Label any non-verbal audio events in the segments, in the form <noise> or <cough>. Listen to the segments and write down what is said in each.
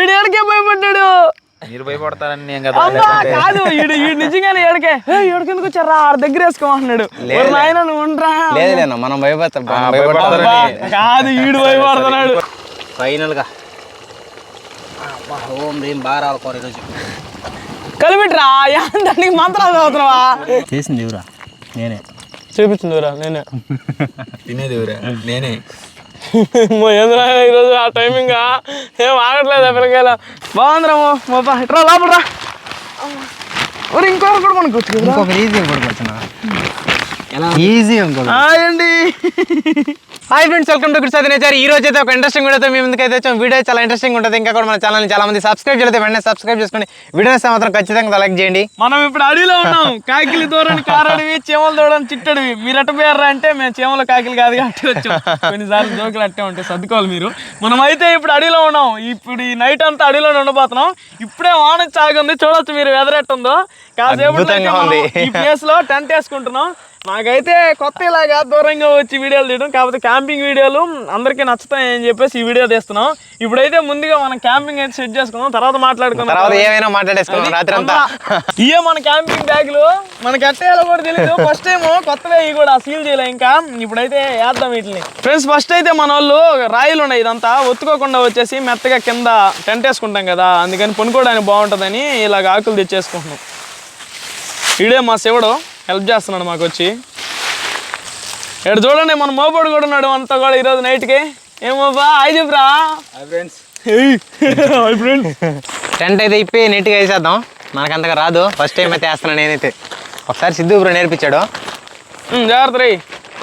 ఈడు ఏడకే భయపడ్డాడు? మీరు భయపడతారని నేను కదా అమ్మా నిజంగానే ఏడకే. ఏడకెందుకు వచ్చారా? ఆడ దగ్గర వేసుకోమంటున్నాడు లేదు. నాయన నువ్వు ఉండరా? లేదు లేనా మనం భయపడతాం. కాదు ఈడు భయపడుతున్నాడు. ఫైనల్గా. ఓం రీం బాగా రావాలి కూర ఈరోజు. కలిపిట్రా దానికి మంత్రాలు చదువుతున్నావా? చేసింది నేనే. చూపించిందిరా నేనే. తినేది నేనే. ఏందిరా ఈరోజు ఆ టైమింగ్ ఏం ఆగట్లేదు పిల్లకాయలు బాగుందిరా మొబ్బా ఇట్రా లోపల రా. ఒరే ఇంకొకరు కూడా మనకు వచ్చు కదరా ఇంకొక ఈజీ పడుకోవచ్చునా ఈజీ హాయ్ అండి hi friends welcome to good nature ఈ రోజు అయితే ఒక ఇంట్రెస్టింగ్ వీడియోతో మీ ముందుకైతే వచ్చాం. వీడియో చాలా ఇంట్రెస్టింగ్ ఉంటుంది. ఇంకా కూడా మన ఛానల్ని చాలా మంది సబ్స్క్రైబ్ చేయలేదు వెంటనే సబ్స్క్రైబ్ చేసుకోండి వీడియో మాత్రం ఖచ్చితంగా లైక్ చేయండి. మనం ఇప్పుడు అడవిలో ఉన్నాం. కాకిలి దూరని కారడివి చీమలు దూడని చిట్టడివి మీరు ఎట్ట పోయారా అంటే మేము చీమలు కాకిలు కాదు అట్టే వచ్చాం. కొన్నిసార్లు జోకులు అట్టే ఉంటాయి సర్దుకోవాలి మీరు. మనం అయితే ఇప్పుడు అడవిలో ఉన్నాం. ఇప్పుడు ఈ నైట్ అంతా అడవిలో ఉండబోతున్నాం. ఇప్పుడే వాన చాగుంది. చూడొచ్చు మీరు వెదర్ ఎట్టుందో. కాసేపు. ఈ ప్లేస్లో టెంట్ వేసుకుంటున్నాం. నాకైతే కొత్త ఇలాగా దూరంగా వచ్చి వీడియోలు తీయడం కాకపోతే క్యాంపింగ్ వీడియోలు అందరికీ నచ్చుతాయని చెప్పేసి ఈ వీడియో తీస్తున్నాం. ఇప్పుడైతే ముందుగా మనం క్యాంపింగ్ అయితే సెట్ చేసుకున్నాం తర్వాత మాట్లాడుకుందాం. తర్వాత ఏమైనా మాట్లాడేసుకున్నాం రాత్రి అంతా ఇయే మన క్యాంపింగ్ బ్యాగులు మనకి ఎట్టేయాలో కూడా తెలియదు ఫస్ట్ టైం కొత్తవే ఇవి కూడా సీల్ చేయలే ఇంకా. ఇప్పుడైతే వేద్దాం వీటిని. ఫ్రెండ్స్ ఫస్ట్ అయితే మన వాళ్ళు రాయిలు ఉన్నాయి ఇదంతా ఒత్తుకోకుండా వచ్చేసి మెత్తగా కింద టెంట్ వేసుకుంటాం కదా అందుకని పనుకోవడానికి బాగుంటుందని ఇలాగ ఆకులు తెచ్చేసుకుంటున్నాం. ఈడే మా శివుడు. హెల్ప్ చేస్తున్నాడు మాకు వచ్చి. ఇక్కడ చూడండి మన మోపడు కూడా ఉన్నాడు అంతా కూడా ఈరోజు నైట్కి ఏమోబా హాయ్ చెప్పురా. ఫ్రెండ్స్ టెంట్ అయితే ఇప్పి నీట్గా వేసేద్దాం. మనకు అంతగా రాదు. ఫస్ట్ టైం అయితే వేస్తున్నాను నేనైతే. ఒకసారి సిద్ధు బ్రో నేర్పించాడు. జాగ్రత్త రే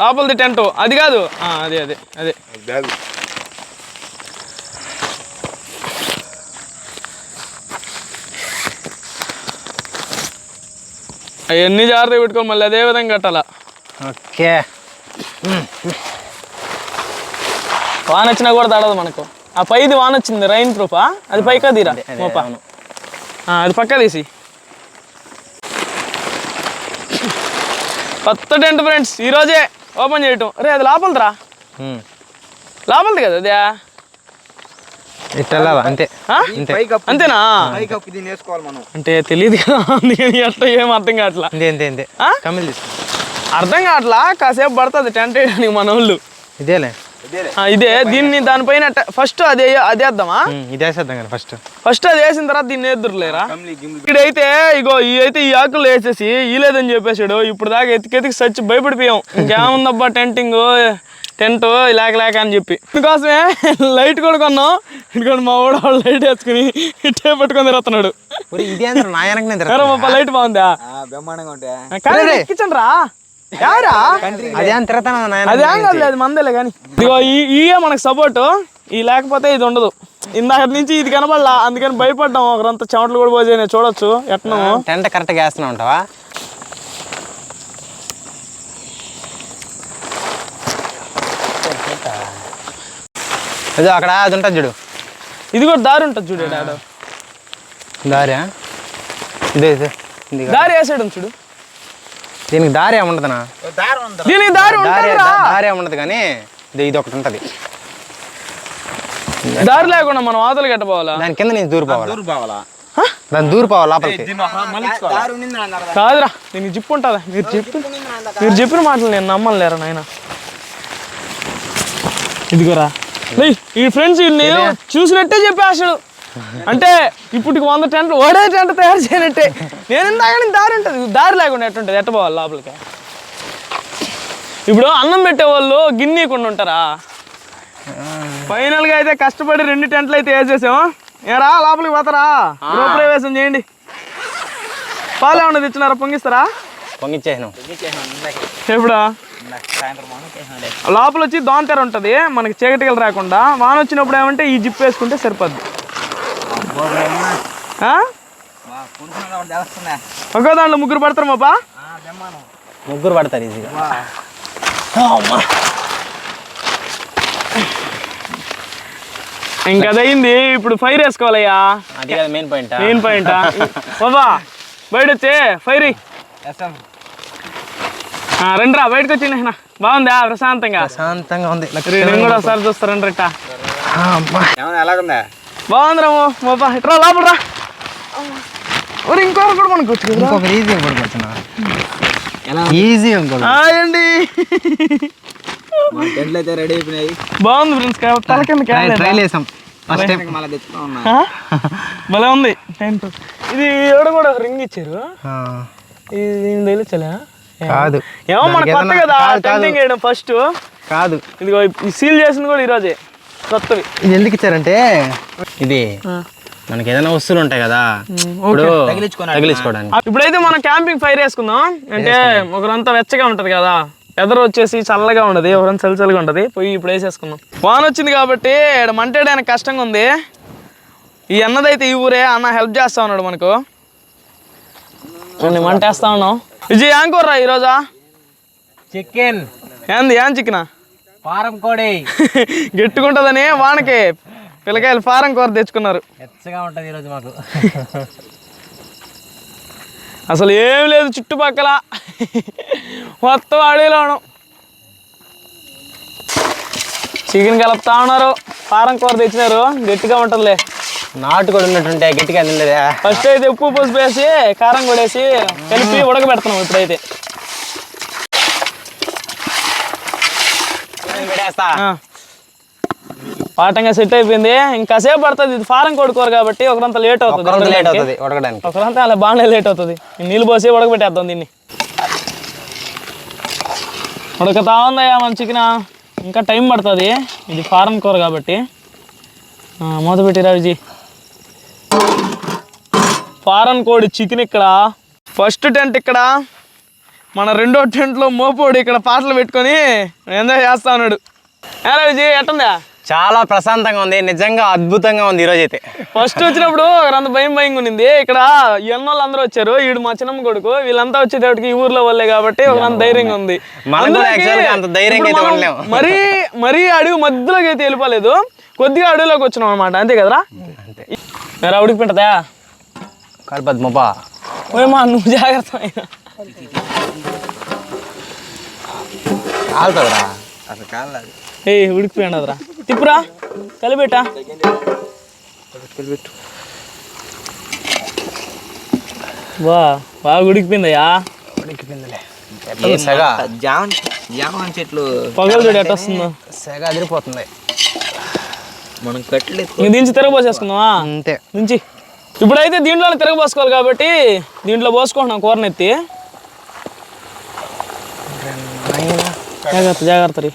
లోపలిది టెంట్ అది కాదు. ఆ, అదే అదే అదే. అవన్నీ జాగ్రత్తగా పెట్టుకోవాలి మళ్ళీ అదే విధంగా కట్టాలా? ఓకే. వాన వచ్చినా కూడా తడదు మనకు. ఆ పైది వాన వచ్చింది రైన్ ప్రూఫా అది పైకా తీరా మోపా. అది పక్క తీసి. కొత్త టెంట్ ఫ్రెండ్స్ ఈరోజే ఓపెన్ చేయటం. అరే అది లోపలరా. లోపలిది కదా అదే? ఇట్లా అంతే. అంతేనా? అంటే తెలియదు అట్లా ఏం అర్థం కావట్లా. అంతే అంతే? కమిల్ అర్థం కావట్లా? కాసేపు పడుతుంది టెంట్ వేయడానికి మన వాళ్ళు. ఇదేలే. ఇదే దీన్ని దానిపైన ఫస్ట్ అదే అదే వేద్దామా? ఉమ్, ఇది వేసేద్దాం కదా ఫస్ట్ ఫస్ట్ అది వేసిన తర్వాత దీన్ని వేద్దురులేరా ఇక్కడైతే ఇగో ఈ అయితే ఈ ఆకులు వేసేసి ఈ లేదని చెప్పేసాడు ఇప్పుడు దాకా ఎతికెతికి సచ్చి భయపడిపోయాం. ఇంకేముందబ్బా టెంటింగ్ టెంట్ లేక లేక అని చెప్పి. అందుకోసమే లైట్ కూడా కొన్నాం. ఇదిగోండి మా వాడు వాళ్ళు లైట్ వేసుకుని ఇట్టే పట్టుకొని తిరుగుతున్నాడు. లైట్ బాగుందా? బ్రహ్మాండంగా రే. అదే కాదు మందేలే కానీ. ఇదిగో ఈ ఇయే మనకు సపోర్ట్ ఈ లేకపోతే ఇది ఉండదు. ఇందాక నుంచి ఇది కనబడలా అందుకని భయపడ్డాం. ఒకరంతా చెమటలు కూడా పోజాయి చూడొచ్చు. ఎట్నో. టెంట్ కరెక్ట్గా వేస్తున్నా ఉంటావా అదో అక్కడ అది ఉంటుంది చూడు. ఇది కూడా దారి ఉంటుంది చూడు డాడు దారి ఇదే ఇదే. దారి వేసేయడం చూడు? దీనికి దారి ఏముండదునా? దీనికి దారి దారి దారి ఏముండదు కానీ ఇది ఒకటి ఉంటుంది. దారి లేకుండా మనం ఆతలు కట్టపోవాలా దాని కింద నేను దూరిపోవాలి దూరు బావాలా దాని దూరిపోవాలి లోపలికి. దీన్ని ఒక మళ్ళీ కాదురా దీనికి జిప్పు ఉంటుందా? మీరు చెప్పి. మీరు చెప్పిన మాటలు నేను నమ్మను లేరా నాయన? ఇదిగోరా. ఈ ఫ్రెండ్స్ వీళ్ళని చూసినట్టే చెప్పేసాడు అంటే ఇప్పటికి వంద టెంట్ ఓడే టెంట్ తయారు చేయనట్టే. నేను ఇందాక దారి ఉంటుంది దారి లేకుండా ఎట్టుంటుంది ఎట్ట పోవాలి లోపలికి? ఇప్పుడు అన్నం పెట్టేవాళ్ళు గిన్నీకుండా ఉంటారా? ఫైనల్గా అయితే కష్టపడి రెండు టెంట్లు అయితే వేసేసాం ఏరా లోపలికి పోతారా? గృహప్రవేశం చేయండి. పాలు ఏమన్నా తెచ్చినారా? పొంగిస్తారా? పొంగిచ్చేసినాం. ఎప్పుడా? లోపల వచ్చి దోంతెర ఉంటుంది మనకి చీకటికలు రాకుండా. వాన వచ్చినప్పుడు ఏమంటే ఈ జిప్ వేసుకుంటే సరిపోద్ది. ఆ? ఒక్కో దాంట్లో ముగ్గురు పడతారు మాపా? ముగ్గురు పడతారు ఈజీగా. ఇంకా అది అయింది ఇప్పుడు ఫైర్ వేసుకోవాలయ్యా. అది కదా మెయిన్ పాయింట్ మెయిన్ పాయింట్ బాబా బయట వచ్చే ఫైర్ రండిరా బయటకు వచ్చి నాయనా. బాగుందా? ప్రశాంతంగా? ప్రశాంతంగా ఉంది. నేను కూడా ఒకసారి చూస్తారండి రిట్టా ఎలాగుందా? బాగుందిరామో బాబా ఇట్రా లోపల రా. ఒరే ఇంకొకరు కూడా మనకు ఈజీ అండి మన టెంట్లు అయితే రెడీ అయిపోయినాయి. బాగుంది ఫ్రెండ్స్ తల కింద ట్రై ట్రైల్ వేసాం ఫస్ట్ టైం మళ్ళీ తెచ్చుకున్నా ఉన్నా ఆ? భలే ఉంది. టెంట్ ఇది ఎవడు కూడా రింగ్ ఇచ్చారు? ఇది తెలియచ్చలే కాదు. ఏమో మన కొత్త కదా. టెంటింగ్ వేయడం ఫస్ట్ కాదు. ఇదిగో ఈ సీల్ చేసింది కూడా ఈరోజే కొత్తవి. ఇది ఎందుకు ఇచ్చారంటే? ఇది మనకి ఏదైనా వస్తువులు ఉంటాయి కదా. ఇప్పుడు తగిలించుకోవడానికి. ఇప్పుడైతే మనం క్యాంపింగ్ ఫైర్ వేసుకుందాం. అంటే ఒకరంతా వెచ్చగా ఉంటది కదా. ఎదరు వచ్చేసి చల్లగా ఉండదు ఒకరంతా చలి చలిగా ఉంటది పోయి ఇప్పుడు వేసేసుకుందాం. వాన వచ్చింది కాబట్టి ఈడ మంటేయడానికి కష్టంగా ఉంది. ఈ అన్నదైతే ఈ ఊరే అన్న హెల్ప్ చేస్తా ఉన్నాడు మనకు. నేను మంట వేస్తా ఉన్నాం. విజయ్ ఏం కూర ఈరోజా? చికెన్. ఏంది ఏం చికెనా? పారం కోడి. <laughs> గట్టుకుంటుందని వానకి. పిల్లకాయలు ఫారం కూర తెచ్చుకున్నారు. ఎచ్చగా ఉంటుంది ఈరోజు మాకు. <laughs> అసలు ఏం లేదు చుట్టుపక్కల. <laughs> మొత్తం అడవిలోను. చికెన్ కలుపుతా ఉన్నారు. ఫారం కూర తెచ్చినారు. గట్టిగా ఉంటుందిలే. నాటు కూడా ఉన్నట్టుంటే గట్టిగా తినలేదా. ఫస్ట్ అయితే ఉప్పు పసుపు వేసి కారం కూడా వేసి కలిపి ఉడకబెడుతున్నాం ఇప్పుడైతే. పాఠంగా సెట్ అయిపోయింది. ఇంకాసేపు పడుతుంది. ఇది ఫారం కోడి కూర కాబట్టి ఒకరంత లేట్ అవుతుంది లేట్. అవుతుంది ఉడకడానికి. ఒకరంతా అలా బాగానే లేట్ అవుతుంది. నీళ్ళు పోసి ఉడకబెట్టేద్దాం దీన్ని. ఉడకతా ఉందయ్యా మన చికెన్. ఇంకా టైం పడుతుంది. ఇది ఫారం కూర కాబట్టి. మూత పెట్టిరా విజయ్ ఫారెన్ కోడి చికెన్ ఇక్కడ. ఫస్ట్ టెంట్ ఇక్కడ. మన రెండో టెంట్లో మోపోడు ఇక్కడ పాటలు పెట్టుకొని ఎంజాయ్ చేస్తా ఉన్నాడు. విజయ్ ఎట్టుందా? చాలా ప్రశాంతంగా ఉంది. నిజంగా అద్భుతంగా ఉంది ఈరోజు అయితే ఫస్ట్ వచ్చినప్పుడు అంత భయం భయంగా ఉండింది. ఇక్కడ ఎన్నోళ్ళు అందరూ వచ్చారు. ఈడు మా చిన్నమ్మ కొడుకు. వీళ్ళంతా వచ్చేటప్పటికి ఈ ఊర్లో వాళ్ళే కాబట్టి ధైర్యంగా ఉంది. అంత ధైర్యంగా ఉండలేము. మరీ మరీ అడవి మధ్యలోకి అయితే వెళ్ళిపోలేదు. కొద్దిగా అడవిలోకి వచ్చినాం అనమాట అంతే కదరా? అంతే. మరి ఉడికి పెట్టదా కలపదు మొబా. ఓయమ్మా నువ్వు జాగ్రత్త కాలుతుందిరా అసలు కాలేదు ఏ ఉడికిపోయినదిరా. తిప్పురా. కలిపెట్టా. వా బాగా ఉడికిపోయిందయ్యా. ఉడికిపోయిందిలే. సెగ? జామన్ జామన్ చెట్లు. పొగలు చూడు ఎట్ట వస్తుందో. సెగ అదిరిపోతుంది. మనం కట్టలేదు దించి తిరగబోసేసుకుందామా అంతే. దించి. ఇప్పుడైతే దీంట్లో తిరగబోసుకోవాలి కాబట్టి దీంట్లో పోసుకుంటున్నాం కూరనెత్తి. జాగ్రత్త జాగ్రత్త రీ.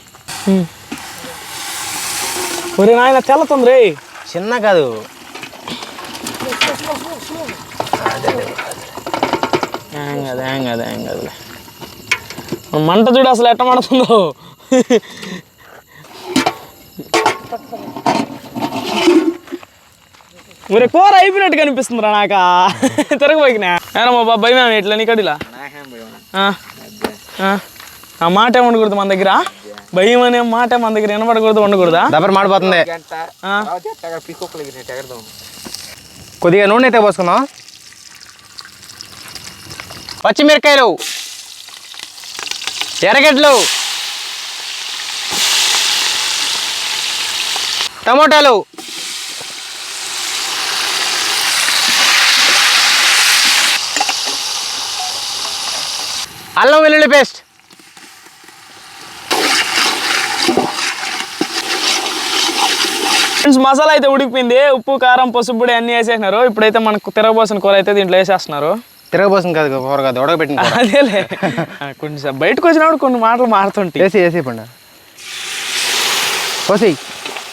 ఒరే నాయన తెల్లతుంది రే. చిన్న కాదు. ఏం కాదు ఏం కాదు ఏం కాదులే. మంట చూడు అసలు ఎట్ట మండుతుందో. మరి కూర అయిపోయినట్టు కనిపిస్తుందిరా నాక. తిరగబోకినా. ఏరమ్మా బాబా భయం ఏమి ఇట్లా నీ కడిలా? నాకేం భయం ఆ, మాట ఏమి ఉండకూడదు మన దగ్గర. భయం అనే మాట మన దగ్గర వినపడకూడదు ఉండకూడదా దబ్బర మాడిపోతుంది. కొద్దిగా నూనె అయితే పోసుకుందాం. పచ్చిమిరకాయలు ఎర్రగడ్డలు. టమోటాలు. అల్లం వెల్లుల్లి పేస్ట్. ఫ్రెండ్స్ మసాలా అయితే ఉడికిపోయింది. ఉప్పు కారం పసుపు పొడి అన్నీ వేసేసినారు. ఇప్పుడైతే మనకు తిరగబోసిన కూర అయితే దీంట్లో వేసేస్తున్నారు. తిరగబోసం కాదు కూర కాదు ఉడకబెట్టిన కూర. అదేలే. కొంచెం బయటకు వచ్చినప్పుడు కొన్ని మాటలు మారుతుంటాయి. వేసి వేసి పండు పోసేయి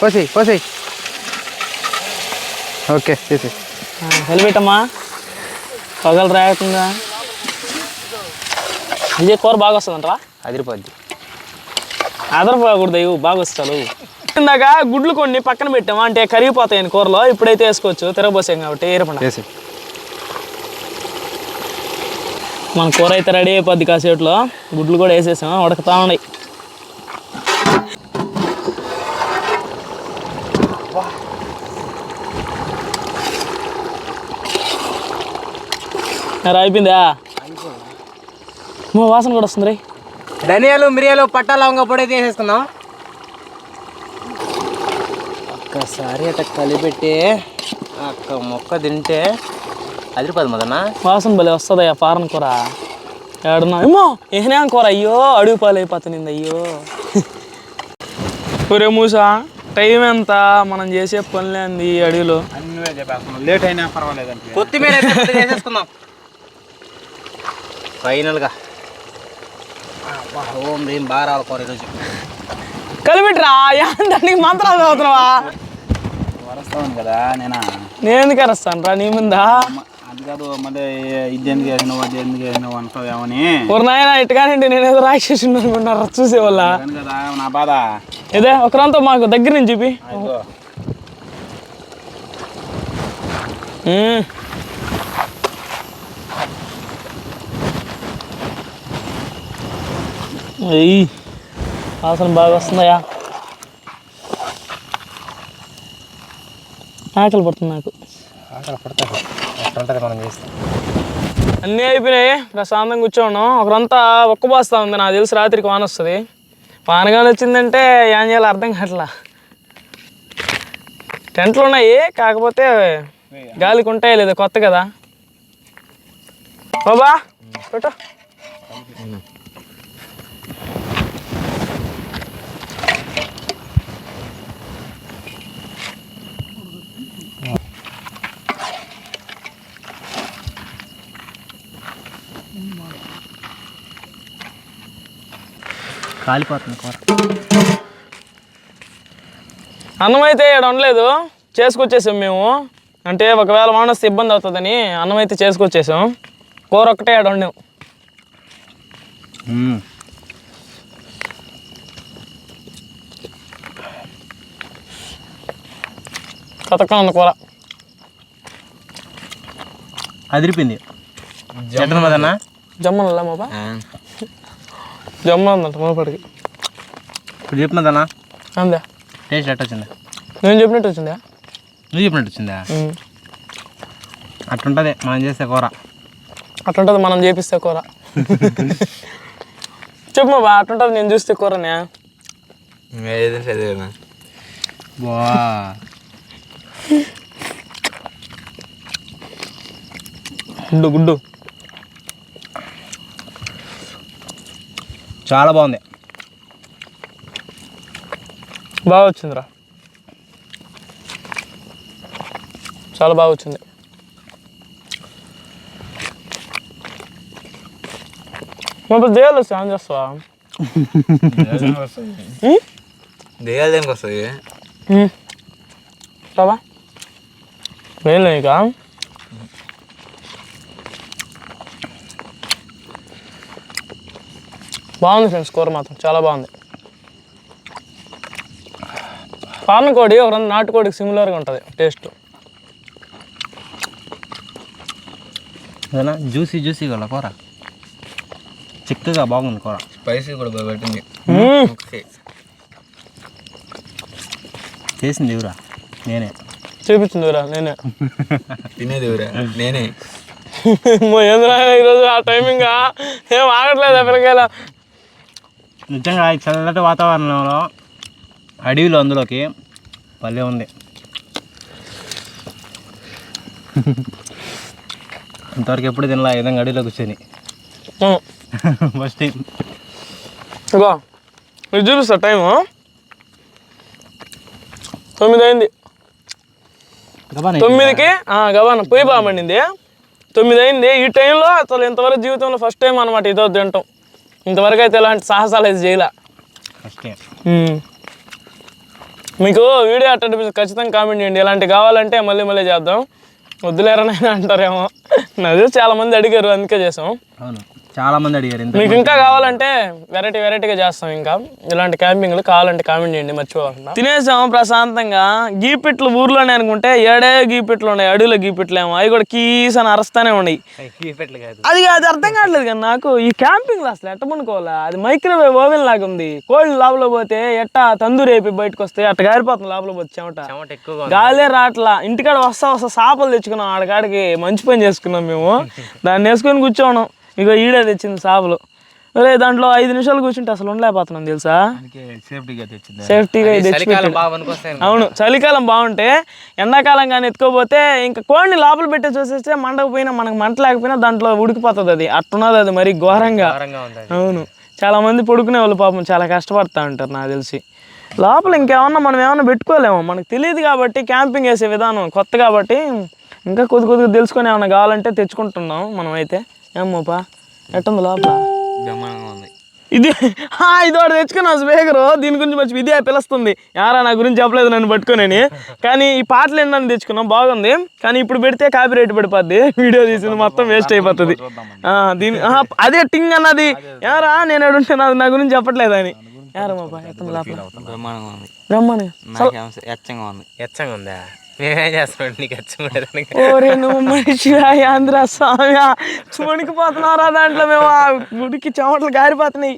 పోసేయి పోసేయి ఓకే వేసి నిలబెట్టమ్మా పగలు రాకుండా ఇదే కూర బాగా వస్తుందంటరా? అదిరిపోద్ది ఆదరపోకూడదు ఇవి బాగా వస్తాడు ఇందాక గుడ్లు కొన్ని పక్కన పెట్టాము అంటే కరిగిపోతాయని కూరలో ఇప్పుడైతే వేసుకోవచ్చు తిరగబోసాం కాబట్టి ఏరపండి మన కూర అయితే రెడీ అయిపోద్ది కాసేపులో. గుడ్లు కూడా వేసేసాం ఉడకతా ఉన్నాయి. అయిపోయిందా. మా వాసన కూడా వస్తుంది రే ధనియాలు మిరియాలు పట్టా లవంగా పొడి అయితే వేసేసుకుందాం ఒక్కసారి అట్లా కలిపెట్టి ఒక్క మొక్క తింటే అదిరిపోదు మదన్న. వాసన భలే వస్తుంది ఆ ఫారెన్ కూర. ఏడున్నా ఏమో ఏహనేం కూర? అయ్యో అడుగు పాలైపోతుంది అయ్యో. ఒరే మూసా టైం ఎంత? మనం చేసే పనులేంది ఈ అడవిలో. లేట్ అయినా పర్వాలేదు కొత్తిమీర వేసేసుకుందాం. ఫైనల్గా. ఓం రీం బాగా రావాలి కూర ఈరోజు. కలిపిట్రా దానికి మంత్రాలు చదువుతున్నావా? వరస్తాను కదా నేనా? నేను ఎందుకు అరుస్తాను రా నీ ముందా? అది కాదు మళ్ళీ ఇది ఎందుకు వేసినావు అది ఎందుకు వేసినావు అంటావేమని ఒక నాయన ఇటుకానండి నేను ఏదో రాక్షసి చూసేవాళ్ళ? కదా నా బాధ. ఇదే ఒకరంతా మాకు దగ్గర నుంచి చూపి. ఎయ్ వాసన బాగా వస్తుందయా ఆకలి పడుతుంది నాకు. ఆకలి ఎట్లుంటుంది మనం చేస్తాం? అన్నీ అయిపోయినాయి. ప్రశాంతంగా కూర్చోన్నాం ఒకరంతా ఒక్కబోస్తా ఉంది. నాకు తెలిసి రాత్రికి వాన వస్తుంది. వానగానే వచ్చిందంటే ఏం చేయాలో అర్థం కావట్లా. టెంట్లు ఉన్నాయి. కాకపోతే గాలికి ఉంటాయి లేదు కొత్త కదా. బాబా పెట్టు. కాలిపోతుంది కూర. అన్నం అయితే ఇక్కడ ఉండలేదు చేసుకొచ్చేసాం మేము. అంటే ఒకవేళ వాన వస్తే ఇబ్బంది అవుతుందని అన్నం అయితే చేసుకొచ్చేసాం. కూర ఒక్కటే ఇక్కడ వండాం. కథగా ఉంది కూర. అదిరిపోయింది. జమ్మల బాబా జమ్మ ఉందంట మోపడికి ఇప్పుడు చెప్పు మదన్న అందే టేస్ట్ ఎట్ట వచ్చిందా? నేను చెప్పినట్టు వచ్చిందా? నువ్వు చెప్పినట్టు వచ్చిందా? ఉమ్. అట్లుంటుంది మనం చేసే కూర. అట్లుంటుంది మనం చేపిస్తే కూర. <laughs> చెప్పు బా అట్లుంటుంది నేను చూస్తే కూరనే. బా. గుడ్డు గుడ్డు. చాలా బాగుంది. బాగా వచ్చిందిరా. చాలా బాగా వచ్చింది. ఇప్పుడు వస్తే ఏం చేస్తావా? దిగాలి దేనికి వస్తుంది రావా? వేయలే ఇక? బాగుంది ఫ్రెండ్స్ కూర మాత్రం. చాలా బాగుంది. ఫార్మ్ కోడి ఒక రెండు నాటుకోడికి సిమిలర్గా ఉంటుంది టేస్ట్ అదేనా జ్యూసీ జ్యూసీ కదా కూర? చిక్కగా బాగుంది కూర. స్పైసీ కూడా బాగా పెట్టింది. చేసింది ఎవరా? నేనే. చూపించింది రా నేనే. <laughs> తినేది ఎవరా? నేనే. <laughs> ఏందిరా ఈరోజు ఆ టైమింగ్ ఏం ఆగట్లేదు ఎప్పటికైనా నిజంగా ఈ చల్లటి వాతావరణంలో అడవిలో అందులోకి భలే ఉంది. ఇంతవరకు ఎప్పుడు తినలా విధంగా అడవిలో కూర్చొని. ఫస్ట్ టైం ఇగో ఇది చూపిస్తా టైము. తొమ్మిది అయింది తొమ్మిదికి గబాన పొయ్యి బాగుపడింది తొమ్మిది అయింది ఈ టైంలో అసలు ఇంతవరకు జీవితంలో ఫస్ట్ టైం అనమాట ఇదో తింటాం ఇంతవరకు అయితే ఇలాంటి సాహసాలు అయితే చేయలే. మీకు వీడియో అట్ట ఖచ్చితంగా కామెంట్ చేయండి. ఇలాంటి కావాలంటే మళ్ళీ మళ్ళీ చేద్దాం. వద్దులేరనైనా అంటారేమో. నాకు తెలిసి చాలా మంది అడిగారు అందుకే చేసాం. అవును. చాలా మంది అడిగారు మీకు ఇంకా కావాలంటే వెరైటీ వెరైటీగా చేస్తాం ఇంకా. ఇలాంటి క్యాంపింగ్లు కావాలంటే కామెంట్ చేయండి మర్చిపోకుండా. తినేసాం ప్రశాంతంగా. గీపిట్లు ఊర్లోనే అనుకుంటే ఏడే గీపిట్లు ఉన్నాయి అడవిలో గీపిట్లు ఏమో. అవి కూడా కీస్ అని అరస్తానే ఉన్నాయి. అది అది అర్థం కావట్లేదు కానీ నాకు ఈ క్యాంపింగ్ అసలు ఎట్ట పనుకోవాలా అది మైక్రోవేవ్ ఓవెన్ లాగా ఉంది. కోళ్ళు లోపల పోతే ఎట్టా తందూరి అయిపోయి బయటకు వస్తే అట్ట గారిపోతుంది లోపల పోతే చెమట. గాలే రాట్లా. ఇంటికాడ వస్తా వస్తా చేపలు తెచ్చుకున్నాం ఆడకాడికి మంచి పని చేసుకున్నాం మేము. దాన్ని వేసుకొని కూర్చోన్నాం ఇగో ఈడే తెచ్చింది చేపలు ఒరే దాంట్లో ఐదు నిమిషాలు కూర్చుంటే అసలు ఉండలేకపోతున్నాం తెలుసా? అందుకే సేఫ్టీగా అవును చలికాలం బాగుంటే ఎండాకాలం కానీ ఎత్తుకోపోతే ఇంకా కోడిని లోపల పెట్టి చూసేస్తే మండకపోయినా మనకు మంట లేకపోయినా దాంట్లో ఉడికిపోతుంది అది. అట్టున్నది అది మరి ఘోరంగా. అవును. చాలా మంది పడుకునే వాళ్ళు పాపం చాలా కష్టపడతా ఉంటారు నాకు తెలిసి. లోపల ఇంకేమన్నా మనం ఏమన్నా పెట్టుకోలేము. మనకు తెలియదు కాబట్టి క్యాంపింగ్ వేసే విధానం కొత్త కాబట్టి ఇంకా కొద్ది కొద్దిగా తెలుసుకొని ఏమన్నా కావాలంటే తెచ్చుకుంటున్నాం మనం అయితే ఏమోపా ఎట్టుంది లోపల? బ్రహ్మాండంగా ఇది ఆ, ఇది ఒకటి తెచ్చుకున్నావు స్పీకరు. దీని గురించి మంచి విద్య పిలుస్తుంది. యారా నా గురించి చెప్పలేదు నన్ను పట్టుకోనని. కానీ ఈ పాటలు ఏంటని తెచ్చుకున్నాం. బాగుంది. కానీ ఇప్పుడు పెడితే కాపీ రేట్ పడిపోద్ది. వీడియో తీసింది మొత్తం వేస్ట్ అయిపోతుంది. దీని అదే టింగ్ అన్నది. యారా నేను అడుంటే నా గురించి చెప్పట్లేదు అని. యారా మా బ్రహ్మాండంగా ఉంది. ఎచ్చంగా ఉంది. ఎచ్చంగా ఉందా? మేమేం నీకు ఓరే నువ్వు మనిషి ఆంధ్ర స్వామి వణికిపోతున్నారా దాంట్లో మేము. ఆ గుడికి చెమటలు గారిపోతున్నాయి.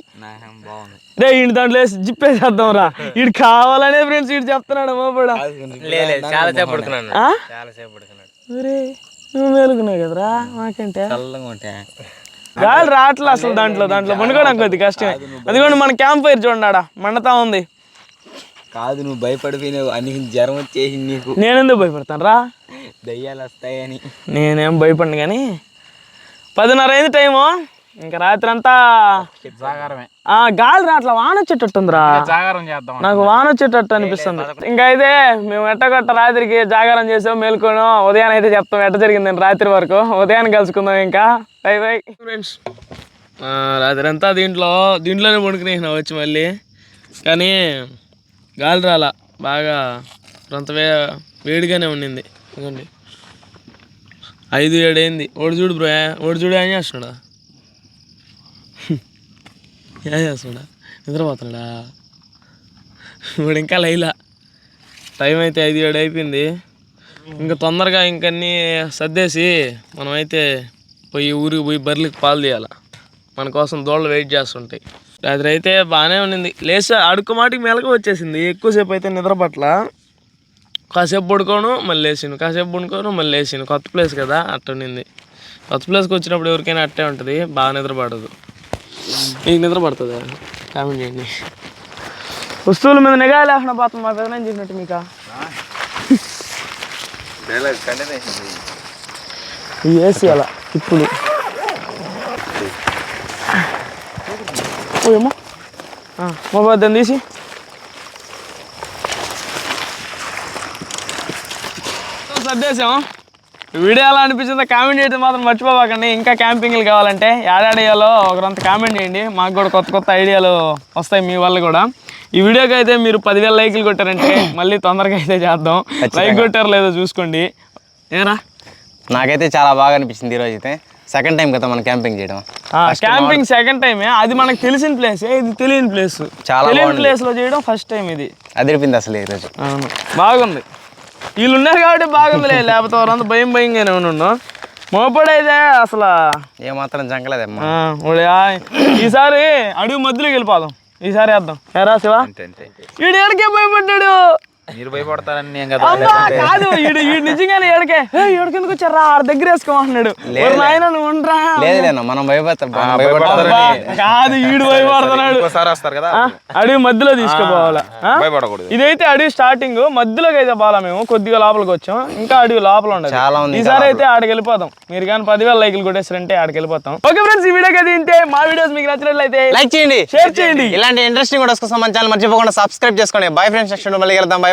బాగుంది. రే ఈయన దాంట్లో వేసి జిప్పేసేద్దాం రా ఈడు కావాలనే ఫ్రెండ్స్ ఈడు చెప్తున్నాడు మోపడా లేదు చాలా సేపు పడుకున్నాను? చాలా సేపు పడుకున్నాడు. ఒరే నువ్వు మేలుకున్నావు కదరా? మాకంటే? చల్లగా గాలి రావట్లే అసలు దాంట్లో దాంట్లో. మునుకోవడం కొద్ది కష్టమే. అదిగోండి మన క్యాంప్ ఫైర్ చూడండి ఆడ. మండతా ఉంది. కాదు నువ్వు భయపడిపోయినావు. అన్ని జ్వరం వచ్చేసి నీకు. నేనెందుకు భయపడతాను రా దయ్యాలు వస్తాయని. నేనేం భయపడను కానీ పదిన్నర అయింది టైము. ఇంకా రాత్రి అంతా జాగారమే. ఆ గాలి రాట్లా వాన వచ్చేటట్టుందిరా. జాగారం చేద్దాం నాకు వాన వచ్చేటట్టు అనిపిస్తుంది. ఇంకా అయితే మేము ఎట్టగొట్ట రాత్రికి జాగారం చేసాం మేల్కోను ఉదయాన్ని అయితే చెప్తాం ఎట్ట జరిగింది రాత్రి వరకు. ఉదయాన్ని కలుసుకుందాం ఇంకా. By by. ఫ్రెండ్స్ రాత్రి అంతా దీంట్లో దీంట్లోనే పడుకునేసిన వచ్చి మళ్ళీ. కానీ గాలి రాల. బాగా అంత వే వేడిగానే ఉండింది. ఇదిగోండి. ఐదు ఏడు అయింది ఓడి చూడు బ్రో ఓడి చూడు ఏం చేస్తున్నాడా? <laughs> ఏం చేస్తున్నాడా? నిద్రపోతున్నాడా? ఇప్పుడు ఇంకా లైలా. టైం అయితే ఐదు ఏడు అయిపోయింది. ఇంకా తొందరగా ఇంకన్నీ సర్దేసి మనమైతే పోయి ఊరికి పోయి బర్రెలకు పాలు తీయాలి. మన కోసం దోళ్ళు వెయిట్ చేస్తుంటాయి. రాత్రి అయితే బాగానే ఉండింది లేచి అడుక్కు మాటికి మెలకు వచ్చేసింది. ఎక్కువసేపు అయితే నిద్ర పట్ల. కాసేపు పడుకోను మళ్ళీ లేచిను. కాసేపు పడుకోను మళ్ళీ లేచిను. కొత్త ప్లేస్ కదా అట్ట ఉండింది కొత్త ప్లేస్కి వచ్చినప్పుడు ఎవరికైనా అట్టే ఉంటుంది. బాగా నిద్ర పడదు. మీకు నిద్ర పడుతుందా? కామెంట్ చేయండి. వస్తువుల మీద నిఘా లేకుండా పోతుంది మా పెదనం చేసినట్టు మీకా? ఏసీ అలా ఇప్పుడు ఓ ఏమో మొబైల్ దాన్ని తీసి. సర్దేశాం వీడియో ఎలా అనిపించిందో కామెంట్ చేయడం మాత్రం మర్చిపోబాకండి ఇంకా క్యాంపింగ్లు కావాలంటే ఏడాడియాలో ఒకరంత కామెంట్ చేయండి. మాకు కూడా కొత్త కొత్త ఐడియాలు వస్తాయి మీ వల్ల కూడా. ఈ వీడియోకి అయితే మీరు పదివేల లైక్లు కొట్టారంటే మళ్ళీ తొందరగా అయితే చేద్దాం. లైక్ కొట్టారు లేదో చూసుకోండి. ఏరా? నాకైతే చాలా బాగా అనిపించింది ఈరోజు అయితే. సెకండ్ టైం కదా మనం క్యాంపింగ్ చేయడం. క్యాంపింగ్ సెకండ్ టైమే అది మనకు తెలిసిన ప్లేస్ ఇది తెలియని ప్లేస్ చాలా తెలియని ప్లేస్లో చేయడం ఫస్ట్ టైం ఇది. అదిరిపింది అసలు ఈరోజు అవును. బాగుంది. వీళ్ళు ఉన్నారు కాబట్టి బాగుందిలే. లేకపోతే వారంతా భయం భయంగానే ఉన్నాను మోపడైతే అసలు ఏమాత్రం జంకలేదమ్మా. ఈసారి అడుగు మధ్యలోకి వెళ్ళిపోదాం. ఈసారి వేద్దాం. ఎరా శివ? వీడు ఎడకే భయపడ్డాడు? మీరు భయపడతారని నేను కదా ఈడు ఈడు నిజంగానే ఎడకే ఎడకెందుకు వచ్చారా? ఆడ దగ్గర వేసుకోమంటున్నాడు నాయన నువ్వు ఉండరా? మనం భయపడతాం కాదు ఈడు భయపడుతున్నాడు. ఇంకోసారి వస్తారు కదా. అడవి మధ్యలో తీసుకుపోవాలా? భయపడకూడదు. ఇదైతే అడవి స్టార్టింగ్ మధ్యలోకి అయితే పోలా మేము? కొద్దిగా లోపలికి వచ్చాం. ఇంకా అడవి లోపల ఉండదు. చాలా ఉంది ఈసారి అయితే ఆడికి వెళ్ళిపోతాం. మీరు కానీ పదివేల లైకులు కొట్టేసారంటే ఆడికి వెళ్ళిపోతాం. ఓకే ఫ్రెండ్స్ ఈ వీడియోకి అయితే ఇంతే. మా వీడియోస్ మీకు నచ్చినట్లయితే లైక్ చేయండి. షేర్ చేయండి. ఇలాంటి ఇంట్రెస్టింగ్ కూడా కోసం మన ఛానల్ మర్చిపోకుండా సబ్స్క్రైబ్ చేసుకోండి. బై ఫ్రెండ్స్ నెక్స్ట్ మళ్ళీ వెళ్దాం bye